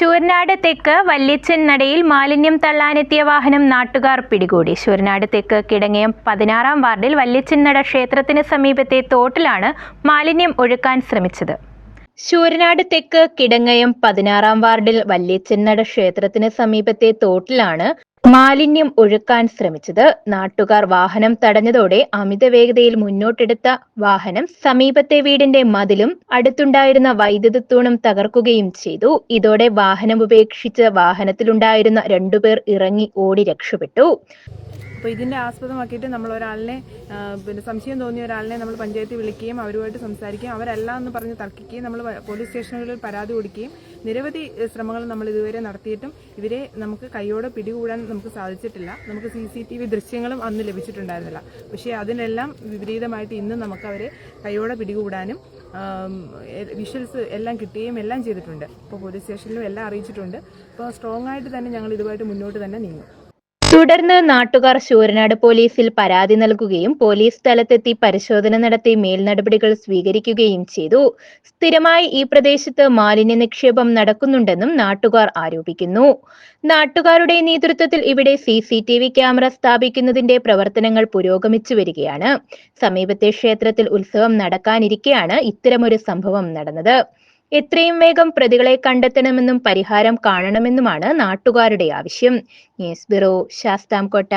ശൂരനാട് തെക്ക് വല്യച്ചൻ മാലിന്യം തള്ളാനെത്തിയ വാഹനം നാട്ടുകാർ പിടികൂടി. ശൂരനാട് തെക്ക് കിടങ്ങയം പതിനാറാം വാർഡിൽ വല്യച്ചൻ ക്ഷേത്രത്തിന് സമീപത്തെ തോട്ടിലാണ് മാലിന്യം ഒഴുക്കാൻ ശ്രമിച്ചത്. ശൂരനാട് തെക്ക് കിടങ്ങയം പതിനാറാം വാർഡിൽ വല്യച്ചെന്നട ക്ഷേത്രത്തിന് സമീപത്തെ തോട്ടിലാണ് മാലിന്യം ഒഴുക്കാൻ ശ്രമിച്ചത് നാട്ടുകാർ വാഹനം തടഞ്ഞതോടെ അമിത വേഗതയിൽ മുന്നോട്ടെടുത്ത വാഹനം സമീപത്തെ വീടിന്റെ മതിലും അടുത്തുണ്ടായിരുന്ന വൈദ്യുത തൂണും തകർക്കുകയും ചെയ്തു. ഇതോടെ വാഹനം ഉപേക്ഷിച്ച് വാഹനത്തിലുണ്ടായിരുന്ന രണ്ടുപേർ ഇറങ്ങി ഓടി രക്ഷപ്പെട്ടു. അപ്പോൾ ഇതിന്റെ ആസ്പദമാക്കിയിട്ട് നമ്മൾ ഒരാളിനെ പിന്നെ സംശയം തോന്നിയ ഒരാളിനെ നമ്മൾ പഞ്ചായത്തിൽ വിളിക്കുകയും അവരുമായിട്ട് സംസാരിക്കുകയും അവരല്ല എന്ന് പറഞ്ഞ് തർക്കിക്കുകയും നമ്മൾ പോലീസ് സ്റ്റേഷനുകളിൽ പരാതി കൊടുക്കുകയും നിരവധി ശ്രമങ്ങൾ നമ്മൾ ഇതുവരെ നടത്തിയിട്ടും ഇവരെ നമുക്ക് കൈയോടെ പിടികൂടാൻ നമുക്ക് സാധിച്ചിട്ടില്ല. നമുക്ക് സി സി ടി വി ദൃശ്യങ്ങളും അന്ന് ലഭിച്ചിട്ടുണ്ടായിരുന്നില്ല. പക്ഷേ അതിനെല്ലാം വിപരീതമായിട്ട് ഇന്ന് നമുക്ക് അവരെ കൈയോടെ പിടികൂടാനും വിഷ്വൽസ് എല്ലാം കിട്ടുകയും എല്ലാം ചെയ്തിട്ടുണ്ട്. ഇപ്പോൾ പോലീസ് സ്റ്റേഷനിലും എല്ലാം അറിയിച്ചിട്ടുണ്ട്. അപ്പോൾ സ്ട്രോങ് ആയിട്ട് തന്നെ ഞങ്ങൾ ഇതുമായിട്ട് മുന്നോട്ട് തന്നെ നീങ്ങും. തുടർന്ന് നാട്ടുകാർ ശൂരനാട് പോലീസിൽ പരാതി നൽകുകയും പോലീസ് സ്ഥലത്തെത്തി പരിശോധന നടത്തി മേൽനടപടികൾ സ്വീകരിക്കുകയും ചെയ്തു. സ്ഥിരമായി ഈ പ്രദേശത്ത് മാലിന്യ നിക്ഷേപം നടക്കുന്നുണ്ടെന്നും നാട്ടുകാർ ആരോപിക്കുന്നു. നാട്ടുകാരുടെ നേതൃത്വത്തിൽ ഇവിടെ C C T V camera സ്ഥാപിക്കുന്നതിന്റെ പ്രവർത്തനങ്ങൾ പുരോഗമിച്ചു വരികയാണ്. സമീപത്തെ ക്ഷേത്രത്തിൽ ഉത്സവം നടക്കാനിരിക്കെയാണ് ഇത്തരമൊരു സംഭവം നടന്നത്. എത്രയും വേഗം പ്രതികളെ കണ്ടെത്തണമെന്നും പരിഹാരം കാണണമെന്നുമാണ് നാട്ടുകാരുടെ ആവശ്യം. News bureau Sasthamkotta.